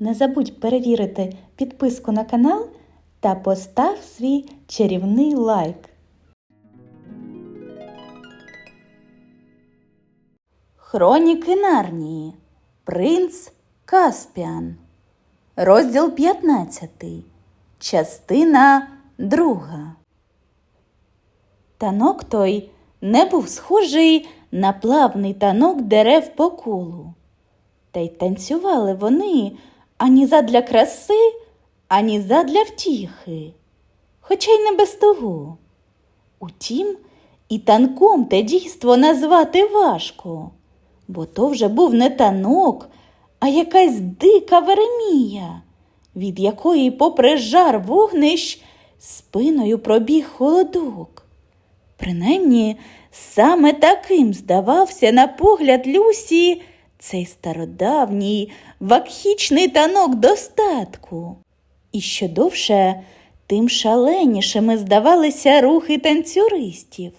Не забудь перевірити підписку на канал та постав свій чарівний лайк. Хроніки Нарнії. Принц Каспіан. Розділ 15. Частина 2. Танок той не був схожий на плавний танок дерев по колу. Та й танцювали вони ані задля краси, ані задля втіхи, хоча й не без того. Утім, і танком те дійство назвати важко, бо то вже був не танок, а якась дика веремія, від якої, попри жар вогнищ, спиною пробіг холодок. Принаймні, саме таким здавався на погляд Люсі цей стародавній вакхічний танок достатку. І що довше, тим шаленішими здавалися рухи танцюристів.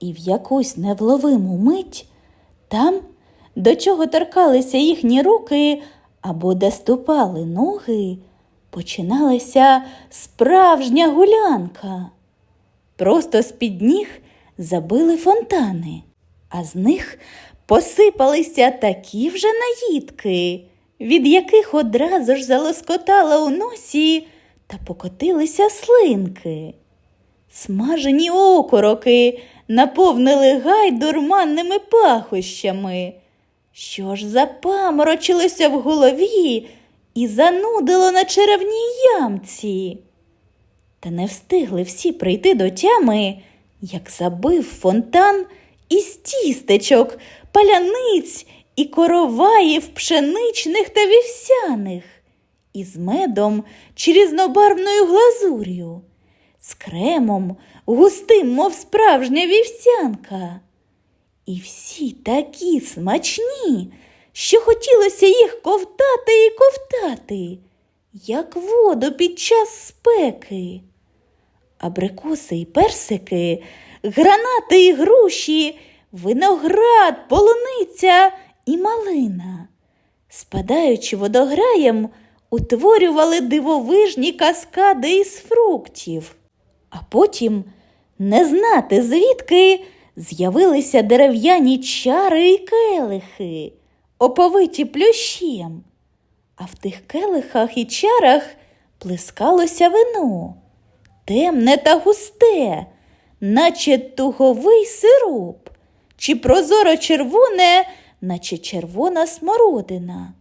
І в якусь невловиму мить там, до чого торкалися їхні руки або де ступали ноги, починалася справжня гулянка. Просто з-під ніг забили фонтани, а з них посипалися такі вже наїдки, від яких одразу ж залоскотало у носі та покотилися слинки. Смажені окороки наповнили гай дурманними пахощами, що ж запаморочилося в голові і занудило на черевній ямці. Та не встигли всі прийти до тями, як забив фонтан із тістечок, паляниць і короваїв пшеничних та вівсяних, із медом чи глазур'ю, з кремом густим, мов справжня вівсянка. І всі такі смачні, що хотілося їх ковтати і ковтати, як воду під час спеки. Абрикоси і персики, гранати і груші, виноград, полуниця і малина, спадаючи водограєм, утворювали дивовижні каскади із фруктів, а потім, не знати звідки, з'явилися дерев'яні чари і келихи, оповиті плющем, а в тих келихах і чарах плескалося вино, темне та густе, наче туговий сироп, чи прозоро червоне, наче червона смородина,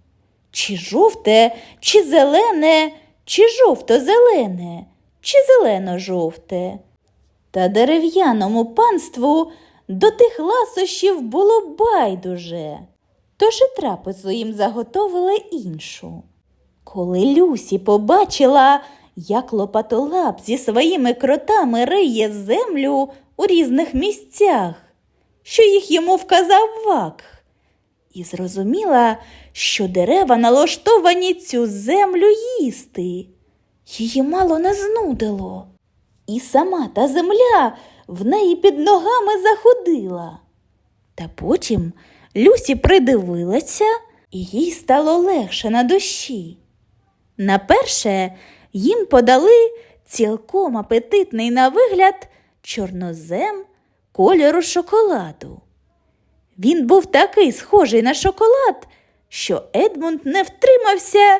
чи жовте, чи зелене, чи жовто-зелене, чи зелено-жовте. Та дерев'яному панству до тих ласощів було байдуже, тож і трапезу їм заготовили іншу. Коли Люсі побачила, як лопатолап зі своїми кротами риє землю у різних місцях, що їх йому вказав вакх, і зрозуміла, що дерева налаштовані цю землю їсти. Її мало не знудило. І сама та земля в неї під ногами заходила. Та потім Люсі придивилася, і їй стало легше на душі. Наперше їм подали цілком апетитний на вигляд чорнозем кольору шоколаду. Він був такий схожий на шоколад, що Едмунд не втримався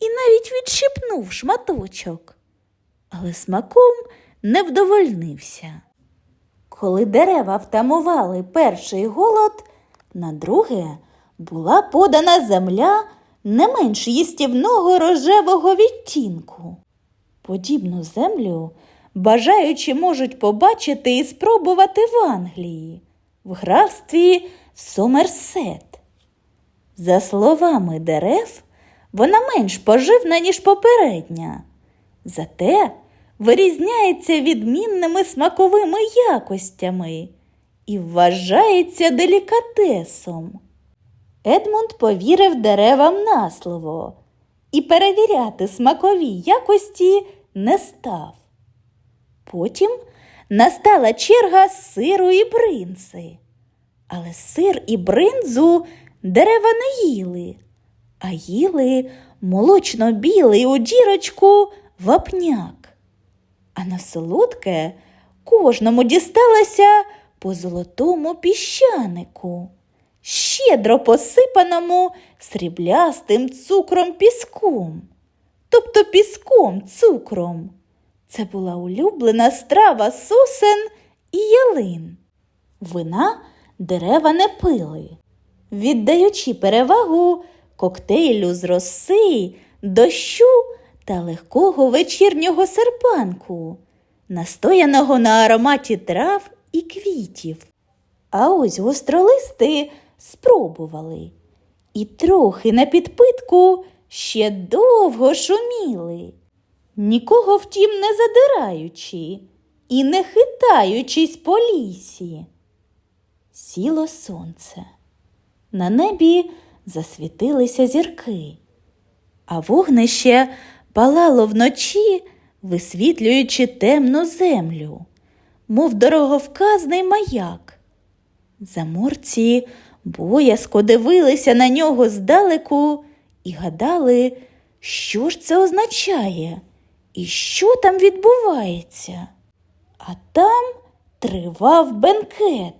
і навіть відщипнув шматочок, але смаком не вдовольнився. Коли дерева втамували перший голод, на друге була подана земля не менш їстівного рожевого відтінку. Подібну землю бажаючи можуть побачити і спробувати в Англії, в графстві Сомерсет. За словами дерев, вона менш поживна, ніж попередня, зате вирізняється відмінними смаковими якостями і вважається делікатесом. Едмунд повірив деревам на слово і перевіряти смакові якості не став. Потім настала черга сиру і бринзи. Але сир і бринзу дерева не їли, а їли молочно-білий у дірочку вапняк. А на солодке кожному дісталося по золотому піщанику, щедро посипаному сріблястим цукром піском, тобто піском цукром. Це була улюблена страва сосен і ялин. Вина дерева не пили, віддаючи перевагу коктейлю з роси, дощу та легкого вечірнього серпанку, настояного на ароматі трав і квітів. А ось гостролисти спробували і трохи на підпитку ще довго шуміли, нікого втім не задираючи і не хитаючись по лісі. Сіло сонце. На небі засвітилися зірки, а вогнище палало вночі, висвітлюючи темну землю, мов дороговказний маяк. Заморці боязко дивилися на нього здалеку і гадали, що ж це означає і що там відбувається. А там тривав бенкет.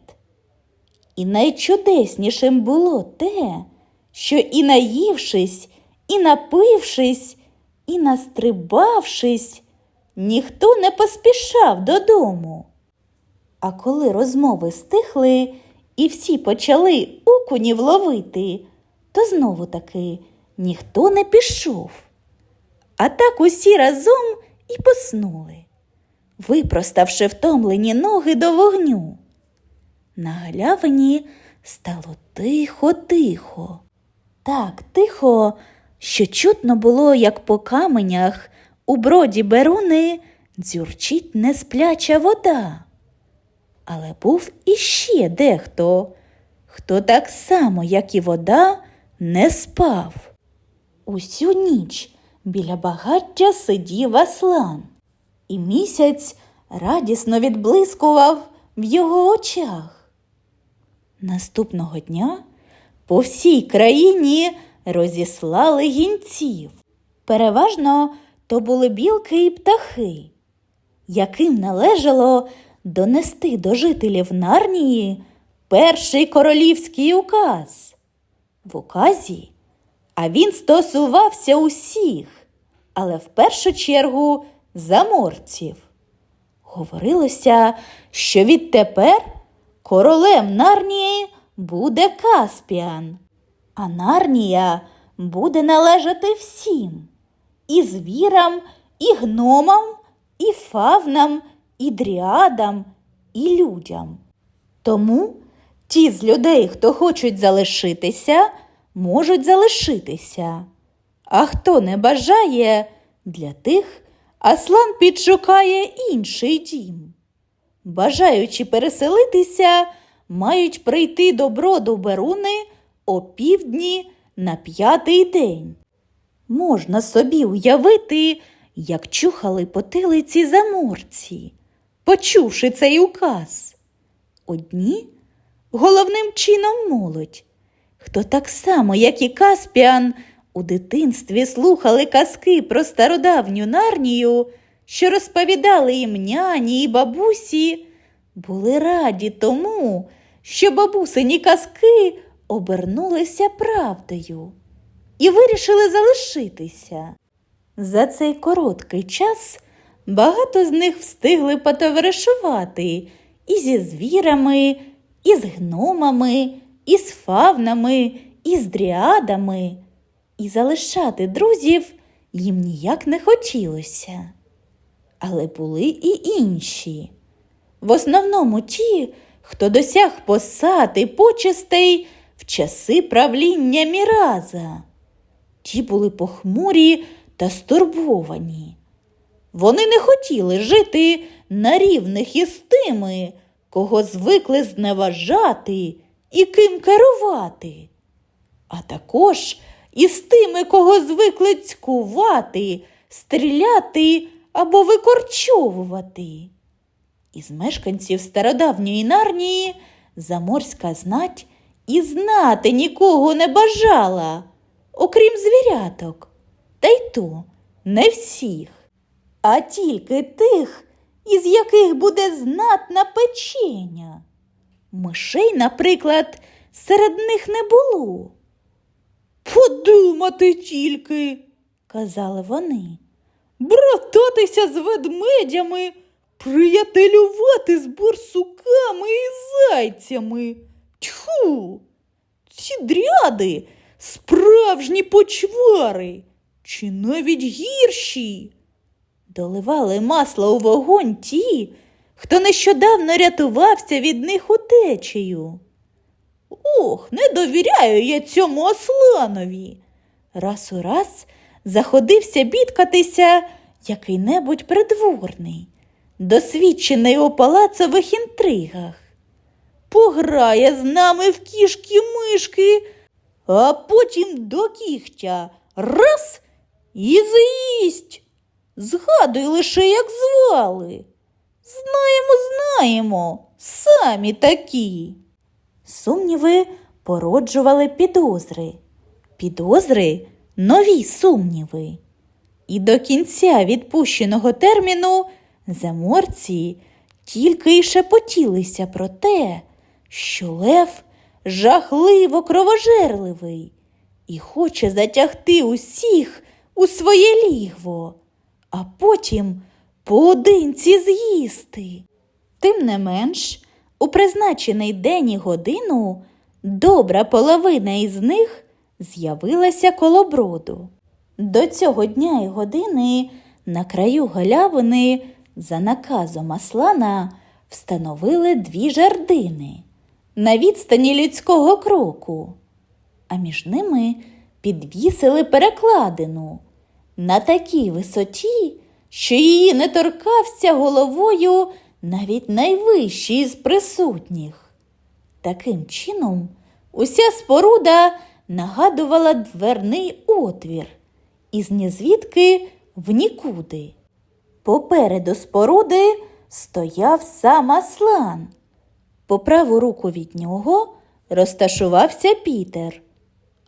І найчудеснішим було те, що і наївшись, і напившись, і настрибавшись, ніхто не поспішав додому. А коли розмови стихли і всі почали окунів ловити, то знову таки ніхто не пішов. А так усі разом і поснули, випроставши втомлені ноги до вогню. На галявині стало тихо-тихо. Так тихо, що чутно було, як по каменях у броді беруни дзюрчить неспляча вода. Але був іще дехто, хто так само, як і вода, не спав. Усю ніч біля багаття сидів Аслан, і місяць радісно відблискував в його очах. Наступного дня по всій країні розіслали гінців. Переважно то були білки і птахи, яким належало донести до жителів Нарнії перший королівський указ. В указі, а він стосувався усіх, але в першу чергу заморців. Говорилося, що відтепер королем Нарнії буде Каспіан, а Нарнія буде належати всім і звірам, і гномам, і фавнам, і дріадам, і людям. Тому ті з людей, хто хочуть залишитися, можуть залишитися. А хто не бажає, для тих Аслан підшукає інший дім. Бажаючи переселитися, мають прийти до броду Беруни о півдні на п'ятий день. Можна собі уявити, як чухали потилиці заморці, почувши цей указ. Одні головним чином молодь, хто так само, як і Каспіан, у дитинстві слухали казки про стародавню нарнію, що розповідали їм няні і бабусі, були раді тому, що бабусині казки обернулися правдою і вирішили залишитися. За цей короткий час багато з них встигли потоваришувати і зі звірами, і з гномами, і з фавнами, і з дріадами, і залишати друзів їм ніяк не хотілося. Але були і інші. В основному ті, хто досяг посад і почестей в часи правління Міраза. Ті були похмурі та стурбовані. Вони не хотіли жити на рівних із тими, кого звикли зневажати і ким керувати, а також із тими, кого звикли цькувати, стріляти або викорчовувати. Із мешканців стародавньої нарнії заморська знать і знати нікого не бажала, окрім звіряток, та й то не всіх, а тільки тих, із яких буде знатна печеня. Мишей, наприклад, серед них не було. Подумати тільки, казали вони, брататися з ведмедями, приятелювати з борсуками і зайцями. Тьху! Ці дряди справжні почвари, чи навіть гірші. Доливали масло у вогонь ті, хто нещодавно рятувався від них утечею. Ох, не довіряю я цьому осланові. Раз у раз заходився бідкатися який-небудь придворний, досвідчений у палацових інтригах. Пограє з нами в кішки-мишки, а потім до кігтя раз і з'їсть. Згадуй лише, як звали. Знаємо, знаємо, самі такі. Сумніви породжували підозри, підозри нові сумніви. І до кінця відпущеного терміну заморці тільки й шепотілися про те, що лев жахливо кровожерливий і хоче затягти усіх у своє лігво, а потім поодинці з'їсти. Тим не менш, у призначений день і годину добра половина із них з'явилася коло броду. До цього дня і години на краю галявини за наказом Аслана встановили дві жердини на відстані людського кроку, а між ними підвісили перекладину на такій висоті, що її не торкався головою навіть найвищий із присутніх. Таким чином, уся споруда нагадувала дверний отвір із нізвідки в нікуди. Попереду споруди стояв сам Аслан. По праву руку від нього розташувався Пітер,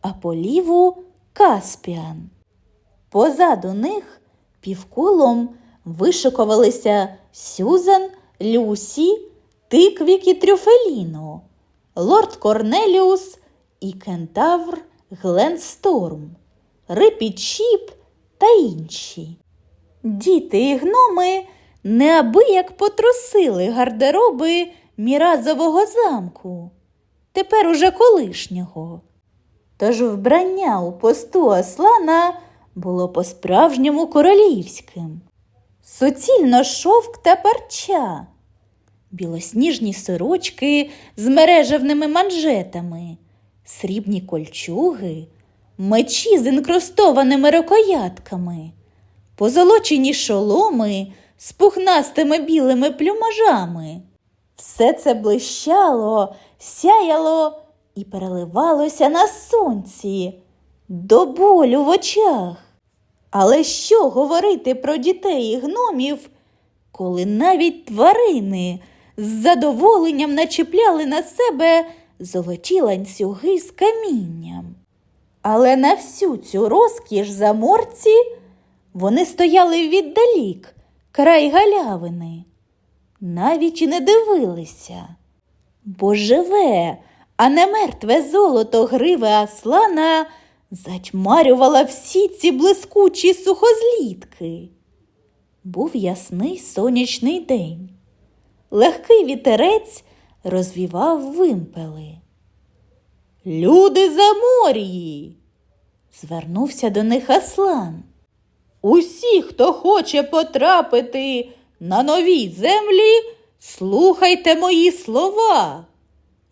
а по ліву Каспіан. Позаду них півколом вишикувалися Сюзан, Люсі, Тиквік і Трюфеліно, лорд Корнеліус і кентавр Гленсторм, Рипічіп та інші. Діти і гноми неабияк потрусили гардероби Міразового замку, тепер уже колишнього. Тож вбрання у посту Аслана було по-справжньому королівським. Суцільно шовк та парча, білосніжні сорочки з мережевними манжетами, срібні кольчуги, мечі з інкрустованими рукоятками, позолочені шоломи з пухнастими білими плюмажами. Все це блищало, сяяло і переливалося на сонці, до болю в очах. Але що говорити про дітей і гномів, коли навіть тварини з задоволенням начіпляли на себе золоті ланцюги з камінням? Але на всю цю розкіш заморці вони стояли віддалік, край галявини, навіть і не дивилися, бо живе, а не мертве золото гриви Аслана затьмарювала всі ці блискучі сухозлітки. Був ясний сонячний день. Легкий вітерець розвівав вимпели. Люди за морії, звернувся до них Аслан. Усі, хто хоче потрапити на нові землі, слухайте мої слова.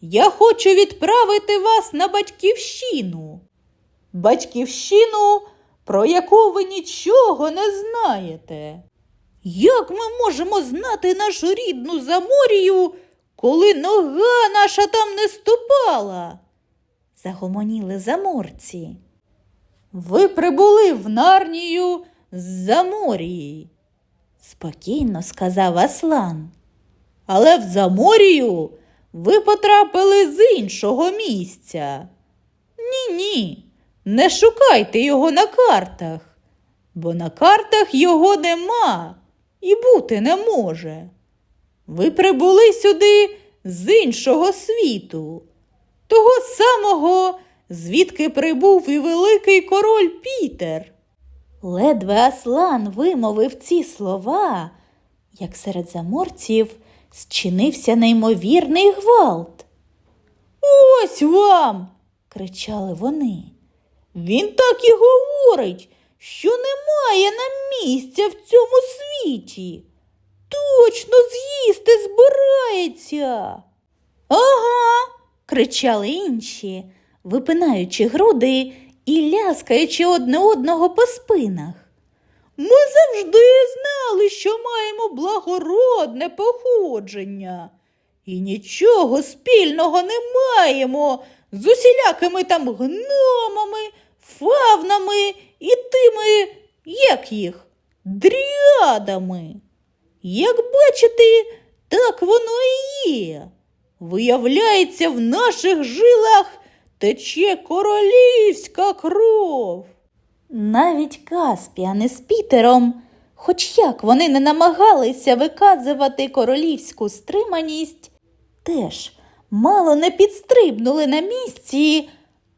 Я хочу відправити вас на батьківщину. Батьківщину, про яку ви нічого не знаєте. Як ми можемо знати нашу рідну Заморію, коли нога наша там не ступала? загомоніли заморці. Ви прибули в Нарнію з Заморії, спокійно сказав Аслан. Але в Заморію ви потрапили з іншого місця. Ні, ні. Не шукайте його на картах, бо на картах його нема і бути не може. Ви прибули сюди з іншого світу, того самого, звідки прибув і великий король Пітер. Ледве Аслан вимовив ці слова, як серед заморців зчинився неймовірний гвалт. Ось вам. кричали вони. Він так і говорить, що немає нам місця в цьому світі. Точно з'їсти збирається. Ага. кричали інші, випинаючи груди і ляскаючи одне одного по спинах. Ми завжди знали, що маємо благородне походження, і нічого спільного не маємо з усілякими там гномами, фавнами і тими, як їх, дріадами. Як бачите, так воно і є. Виявляється, в наших жилах тече королівська кров. Навіть Каспіани з Пітером, хоч як вони не намагалися виказувати королівську стриманість, теж мало не підстрибнули на місці,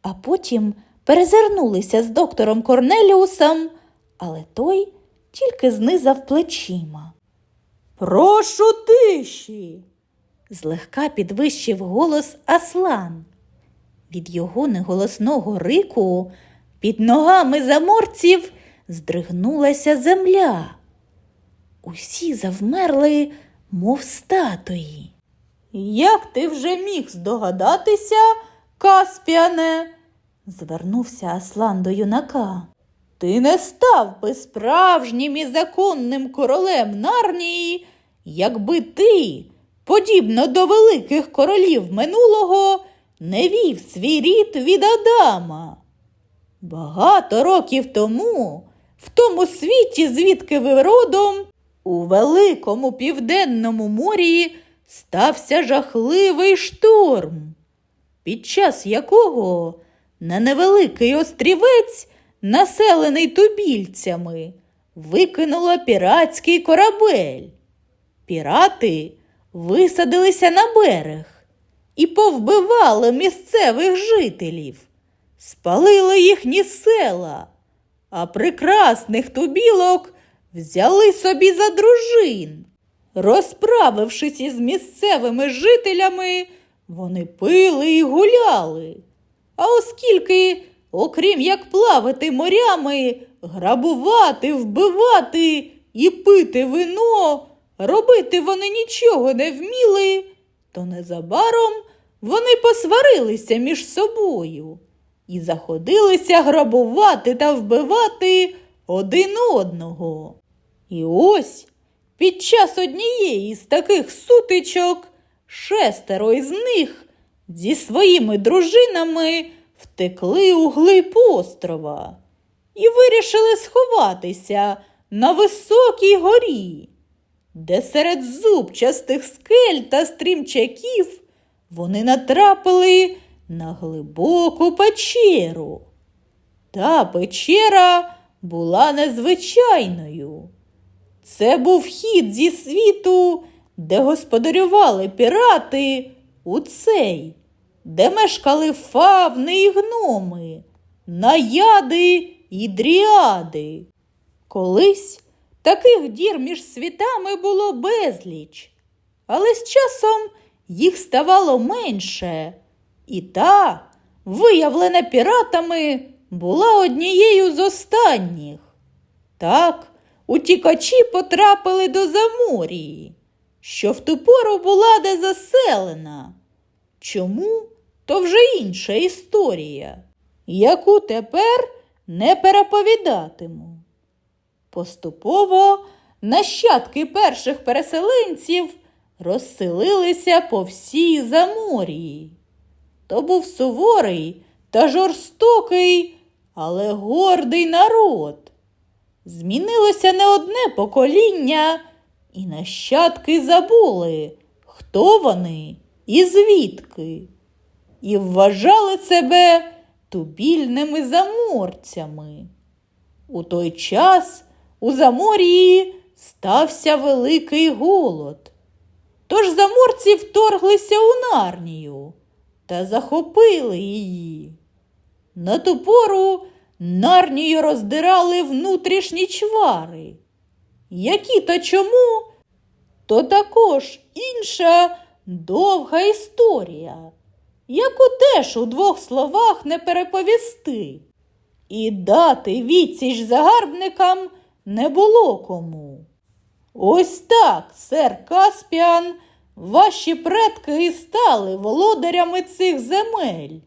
а потім перезирнулися з доктором Корнеліусом, але той тільки знизав плечима. Прошу тиші. злегка підвищив голос Аслан. Від його неголосного рику під ногами заморців здригнулася земля. Усі завмерли, мов статуї. Як ти вже міг здогадатися, Каспіане? Звернувся Аслан до юнака. Ти не став би справжнім і законним королем Нарнії, якби ти, подібно до великих королів минулого, не вів свій рід від Адама. Багато років тому, в тому світі, звідки ви родом, у великому південному морі стався жахливий шторм, під час якого на невеликий острівець, населений тубільцями, викинула піратський корабель. Пірати висадилися на берег і повбивали місцевих жителів, спалили їхні села, а прекрасних тубілок взяли собі за дружин. Розправившись із місцевими жителями, вони пили і гуляли. А оскільки, окрім як плавати морями, грабувати, вбивати і пити вино, робити вони нічого не вміли, то незабаром вони посварилися між собою і заходилися грабувати та вбивати один одного. І ось під час однієї з таких сутичок шестеро із них зі своїми дружинами втекли у глиб острова і вирішили сховатися на високій горі, де серед зубчастих скель та стрімчаків вони натрапили на глибоку печеру. Та печера була незвичайною. Це був хід зі світу, де господарювали пірати у цей, де мешкали фавни і гноми, наяди і дріади. Колись таких дір між світами було безліч, але з часом їх ставало менше, і та, виявлена піратами, була однією з останніх. Так, утікачі потрапили до Заморії, що в ту пору була де заселена. Чому? То вже інша історія, яку тепер не переповідатиму. Поступово нащадки перших переселенців розселилися по всій Заморії. То був суворий та жорстокий, але гордий народ. Змінилося не одне покоління, і нащадки забули, хто вони і звідки, і вважали себе тубільними заморцями. У той час у Заморії стався великий голод. Тож заморці вторглися у Нарнію та захопили її. На ту пору Нарнію роздирали внутрішні чвари. Які та чому, то також інша довга історія, яку теж у двох словах не переповісти. І дати відсіч загарбникам не було кому. Ось так, сер Каспіан, ваші предки і стали володарями цих земель.